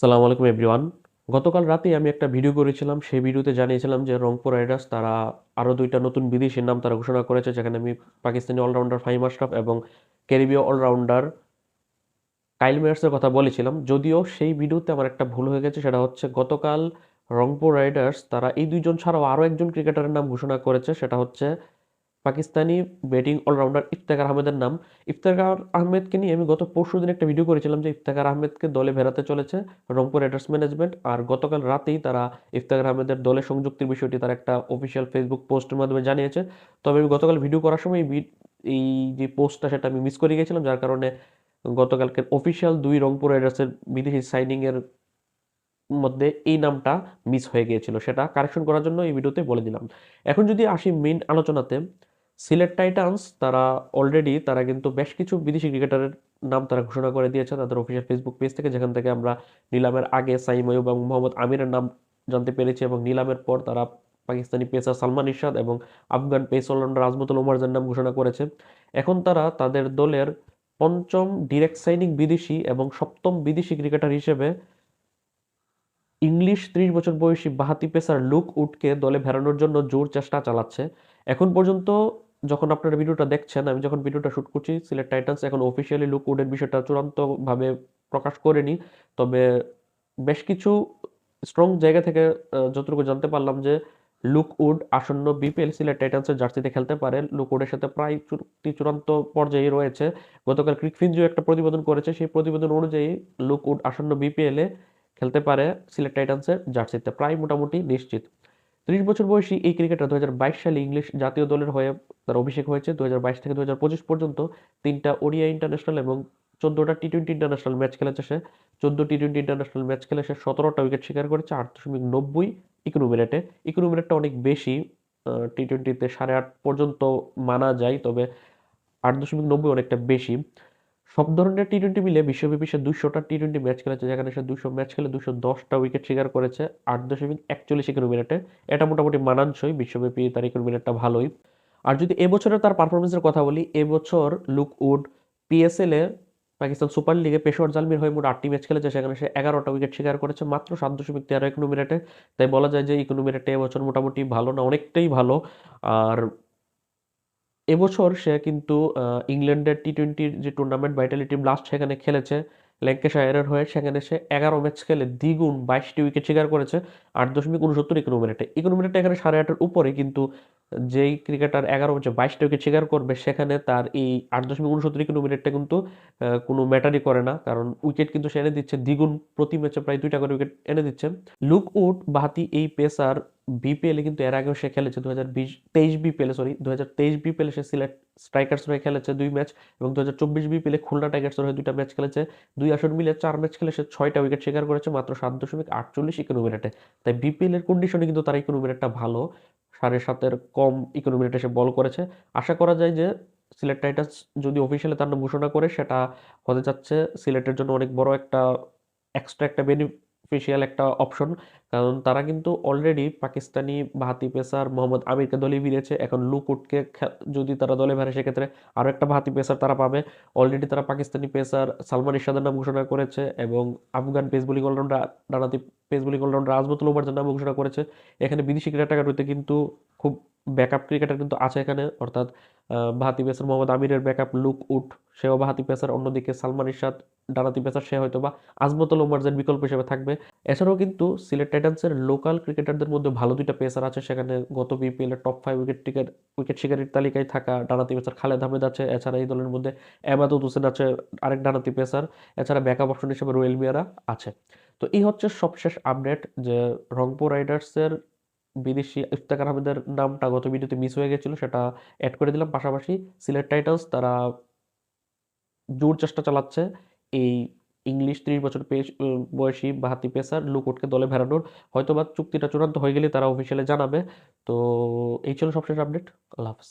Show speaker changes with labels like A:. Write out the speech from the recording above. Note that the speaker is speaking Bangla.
A: আসসালামু আলাইকুম এভরিওয়ান গতকাল রাতে আমি একটা ভিডিও করেছিলাম। সেই ভিডিওতে জানিয়েছিলাম যে রংপুর রাইডার্স তারা আরও দুইটা নতুন বিদেশির নাম তারা ঘোষণা করেছে, যেখানে আমি পাকিস্তানি অলরাউন্ডার ফাহিম আশরাফ এবং ক্যারিবীয় অলরাউন্ডার কাইল মেয়ার্সের কথা বলেছিলাম। যদিও সেই ভিডিওতে আমার একটা ভুল হয়ে গেছে, সেটা হচ্ছে গতকাল রংপুর রাইডার্স তারা এই দুইজন ছাড়াও আরও একজন ক্রিকেটারের নাম ঘোষণা করেছে, সেটা হচ্ছে পাকিস্তানি ব্যাটিং অলরাউন্ডার ইফতেখার আহমেদের নাম। ইফতেখার আহমেদকে নিয়ে আমি গত পরশু দিন একটা ভিডিও করেছিলাম যে ইফতেখার আহমেদকে দলে ফেরাতে চলেছে রংপুর রাইডার্স ম্যানেজমেন্ট। আর গতকাল রাতেই তারা ইফতেখার আহমেদের দলে সংযুক্তির বিষয়টি তার একটা অফিসিয়াল ফেসবুক পোস্টের মাধ্যমে জানিয়েছে। তবে আমি গতকাল ভিডিও করার সময় এই যে পোস্টটা সেটা আমি মিস করে গেছিলাম যার কারণে গতকালকে অফিসিয়াল দুই রংপুর রাইডার্সের বিদেশি সাইনিংয়ের মধ্যে এই নামটা মিস হয়ে গিয়েছিল। সেটা কারেকশন করার জন্য এই ভিডিওতে বলে দিলাম। এখন যদি আসি মেইন আলোচনাতে সিলেট টাইটান্স, তারা অলরেডি তারা কিন্তু বেশ কিছু বিদেশি ক্রিকেটারের নাম তারা ঘোষণা করে দিয়েছে। তাদের অফিসিয়াল ফেসবুক পেজ থেকে, যেখান থেকে আমরা নিলামের আগে সাইম আয়ুব এবং মোহাম্মদ আমিরের নাম জানতে পেরেছি এবং নিলামের পর তারা পাকিস্তানি পেসার সালমান ইরশাদ এবং আফগান পেস অলরাউন্ডার আজমতুল ওমরজার নাম ঘোষণা করেছে। এখন তারা তাদের দলের পঞ্চম ডিরেক্ট সাইনিং বিদেশি এবং সপ্তম বিদেশি ক্রিকেটার হিসেবে ইংলিশ ত্রিশ বছর বয়সী বাহাতি পেসার লুক উডকে দলে ফেরানোর জন্য জোর চেষ্টা চালাচ্ছে। এখন পর্যন্ত যখন আপনারা ভিডিওটা দেখছেন, আমি যখন ভিডিওটা শুট করছি সিলেট টাইটান্স এখন অফিসিয়ালি লুক উডের বিষয়টা চূড়ান্তভাবে প্রকাশ করেনি। তবে বেশ কিছু স্ট্রং জায়গা থেকে যতটুকু জানতে পারলাম যে লুক উড আসন্ন বিপিএল সিলেট টাইটান্সের জার্সিতে খেলতে পারে। লুক উডের সাথে প্রায় চুক্তি চূড়ান্ত পর্যায়ে রয়েছে। গতকাল ক্রিকফিনজিও একটা প্রতিবেদন করেছে। সেই প্রতিবেদন অনুযায়ী লুক উড আসন্ন বিপিএলে খেলতে পারে সিলেট টাইটান্সের জার্সিতে প্রায় মোটামুটি নিশ্চিত। ত্রিশ বছর বয়সী এই ক্রিকেটার দু হাজার বাইশ সালে ইংলিশ জাতীয় দলের হয়ে তার অভিষেক হয়েছে। দু হাজার বাইশ থেকে দুহাজার পঁচিশ পর্যন্ত তিনটা ওডিআই ইন্টারন্যাশনাল এবং চোদ্দোটা টি টোয়েন্টি ইন্টারন্যাশনাল ম্যাচ খেলেছে সে। চোদ্দ টি টোয়েন্টি ইন্টারন্যাশনাল ম্যাচ খেলে সে সতেরোটা উইকেট শিকার করেছে, আট দশমিক নব্বই ইকোনমি রেটে ইকোনমি রেটটা অনেক বেশি টি টোয়েন্টিতে সাড়ে আট পর্যন্ত মানা যায়, তবে আট দশমিক নব্বই অনেকটা বেশি। সব ধরনের টি টোয়েন্টি মিলে বিশ্বব্যাপী সে দুশোটা টি টোয়েন্টি ম্যাচ খেলেছে, যেখানে সে দুশো ম্যাচ খেলে দুশো দশটা উইকেট শিকার করেছে, আট দশমিক একচল্লিশ ইকোনমি রেটে এটা মোটামুটি মানানসই, বিশ্বব্যাপী তার ইকোনমি রেটটা ভালোই। আর যদি এবছরে তার পারফরমেন্সের কথা বলি এবছর Luke Wood PSL Pakistan super লিগে পেশোয়ার জালমির হয়ে মোট আটটি ম্যাচ খেলেছে, সেখানে সে এগারোটা উইকেট শিকার করেছে, মাত্র সাত দশমিক তেরো ইকোনমি রেটে তাই বলা যায় যে ইকোনমি রেটে এবছর মোটামুটি ভালো না, অনেকটাই ভালো। আর এবছর সে কিন্তু ইংল্যান্ডের টি টোয়েন্টির যে টুর্নামেন্ট ভাইটালিটি ব্লাস্ট সেখানে খেলেছে ল্যাঙ্কেশায়ারের হয়ে সেখানে সে এগারো ম্যাচ খেলে দ্বিগুণ বাইশটি উইকেট শিকার করেছে, আট দশমিক উনসত্তর ইকোনমি রেটে রেটে এখানে সাড়ে আটের উপরে কিন্তু যেই ক্রিকেটার এগারো ম্যাচে বাইশটা উইকেট শিকার করবে, সেখানে তার এই আট দশমিক উনসত্তর রেটটা কিন্তু কোনো ম্যাটারই করে না। কারণ উইকেট কিন্তু সে এনে দিচ্ছে, দ্বিগুণ প্রতি ম্যাচে প্রায় দুইটা করে উইকেট এনে দিচ্ছে। লুক উড বাহাতি এই পেসার বিপিএল কিন্তু এর আগেও সে খেলেছে দু হাজার বিশ, তেইশ বিপিএল সরি দু হাজার তেইশ বিপিএল সে সিলেট স্ট্রাইকার্স হয়ে খেলেছে দুই ম্যাচ এবং দু হাজার চব্বিশ বিপিএল খুলনা টাইগার্সের হয়ে দুইটা ম্যাচ খেলেছে। দুই আসর মিলে চার ম্যাচ খেলে সে ছয়টা উইকেট শিকার করেছে, মাত্র সাত দশমিক আটচল্লিশ ইকোনমি রেটে তাই বিপিএলের কন্ডিশনে কিন্তু তার ইকোনমি রেটটা ভালো। সাড়ে সাতের কম ইকোনমি রেটে সে বল করেছে। আশা করা যায় যে সিলেট টাইটান্স যদি অফিসিয়ালি তার নাম ঘোষণা করে, সেটা হতে যাচ্ছে সিলেটের জন্য অনেক বড় একটা এক্সট্রা একটা বেনিফিশিয়াল একটা অপশন কারণ তারা কিন্তু অলরেডি পাকিস্তানি ভাতি পেসার মোহাম্মদ আমিরকে দলে ফিরেছে। এখন লুকুটকে যদি তারা দলে ফেরে সেক্ষেত্রে আরও একটা ভাতি পেসার তারা পাবে। অলরেডি তারা পাকিস্তানি পেসার সালমান ইরশাদের নাম ঘোষণা করেছে এবং আফগান পেস বোলিং অলরাউন্ডার ডানাতি পেস বোলিং অলরাউন্ডার আজমতুল ওমরজার নাম ঘোষণা করেছে। এখানে বিদেশি ক্রিকেটারতে কিন্তু খুব ব্যাকআপ ক্রিকেটার কিন্তু আছে এখানে, অর্থাৎ বাহাতি পেসার মোহাম্মদ আমিরের ব্যাকআপ লুক উড সেও বাহাতি পেসার অন্যদিকে সালমান ইরশাদ ডানাতি পেসার সে হয়তো বা আজমতুল ওমরজার বিকল্প হিসেবে থাকবে। এছাড়াও কিন্তু সিলেট টাইটান্সের লোকাল ক্রিকেটারদের মধ্যে ভালো দুইটা পেসার আছে, সেখানে গত বিপিএল এর top five wicket ticket wicket শিকারীর তালিকায় থাকা ডানাতি পেসার খালেদ আহমেদ আছে, এছাড়া এই দলের মধ্যে এবাদত হোসেন আছে, আরেক ডানাতি পেসার এছাড়া ব্যাকআপ অপশন হিসেবে রোয়েল মিয়ারা আছে। তো এই হচ্ছে সবশেষ আপডেট যে রংপুর রাইডার্সের বিদেশি ইফতেখার আহমেদের নামটা গত ভিডিওতে মিস হয়ে গেছিল, সেটা অ্যাড করে দিলাম। পাশাপাশি সিলেট টাইটান্স তারা জোর চেষ্টা চালাচ্ছে এই ইংলিশ ত্রিশ বছর বয়সী বাহাতি পেসার লুকোটকে দলে ভেড়ানোর। হয়তো বা চুক্তিটা চূড়ান্ত হয়ে গেলে তারা অফিসিয়ালে জানাবে। তো এই ছিল সবশেষ আপডেট আল্লাহ হাফেজ।